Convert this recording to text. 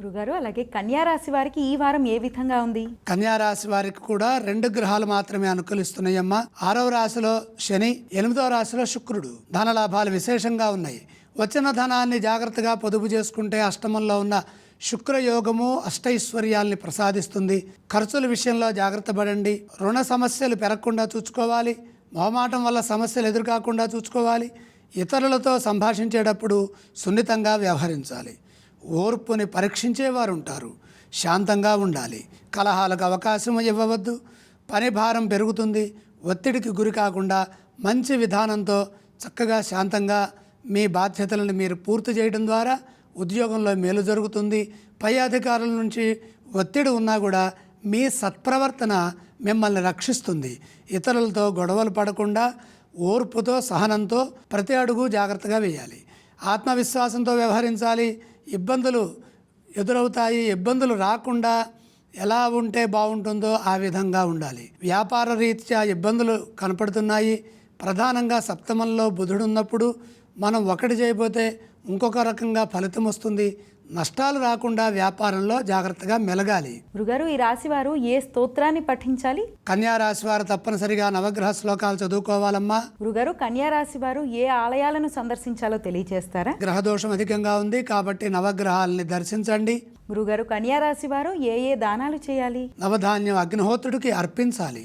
గురుగారు అలాగే కన్యారాశి వారికి ఈ వారం ఏ విధంగా ఉంది? కన్యారాశి వారికి కూడా రెండు గ్రహాలు మాత్రమే అనుకూలిస్తున్నాయమ్మా. ఆరవ రాశిలో శని ఎనిమిదవ రాశిలో శుక్రుడు. ధన లాభాలు విశేషంగా ఉన్నాయి. వచ్చిన ధనాన్ని జాగ్రత్తగా పొదుపు చేసుకుంటే అష్టమంలో ఉన్న శుక్రయోగము అష్టైశ్వర్యాల్ని ప్రసాదిస్తుంది. ఖర్చుల విషయంలో జాగ్రత్త పడండి. రుణ సమస్యలు పెరగకుండా చూసుకోవాలి. మొహమాటం వల్ల సమస్యలు ఎదురుకాకుండా చూసుకోవాలి. ఇతరులతో సంభాషించేటప్పుడు సున్నితంగా వ్యవహరించాలి. ఓర్పుని పరీక్షించేవారు ఉంటారు శాంతంగా ఉండాలి. కలహాలకు అవకాశం ఇవ్వవద్దు. పని భారం పెరుగుతుంది. ఒత్తిడికి గురి కాకుండా మంచి విధానంతో చక్కగా శాంతంగా మీ బాధ్యతలను మీరు పూర్తి చేయడం ద్వారా ఉద్యోగంలో మేలు జరుగుతుంది. పై అధికారుల నుంచి ఒత్తిడి ఉన్నా కూడా మీ సత్ప్రవర్తన మిమ్మల్ని రక్షిస్తుంది. ఇతరులతో గొడవలు పడకుండా ఓర్పుతో సహనంతో ప్రతి అడుగు జాగ్రత్తగా వేయాలి. ఆత్మవిశ్వాసంతో వ్యవహరించాలి. ఇబ్బందులు ఎదురవుతాయి. ఇబ్బందులు రాకుండా ఎలా ఉంటే బాగుంటుందో ఆ విధంగా ఉండాలి. వ్యాపార రీత్యా ఇబ్బందులు కనపడుతున్నాయి. ప్రధానంగా సప్తమంలో బుధుడు ఉన్నప్పుడు మనం ఒకటి చేయబోతే ఇంకొక రకంగా ఫలితం వస్తుంది. నష్టాలు రాకుండా వ్యాపారంలో జాగ్రత్తగా మెలగాలి. గురుగారు ఈ రాశి వారు ఏ స్తోత్రాన్ని పఠించాలి? కన్యా రాశి వారు తప్పనిసరిగా నవగ్రహ శ్లోకాలు చదువుకోవాలమ్మా. గురుగారు కన్యా రాశి వారు ఏ ఆలయాలను సందర్శించాలో తెలియజేస్తారా గ్రహదోషం అధికంగా ఉంది కాబట్టి నవగ్రహాలని దర్శించండి. గురుగారు కన్యా రాశి వారు ఏ ఏ దానాలు చేయాలి? నవధాన్యం అగ్నిహోత్రుడికి అర్పించాలి.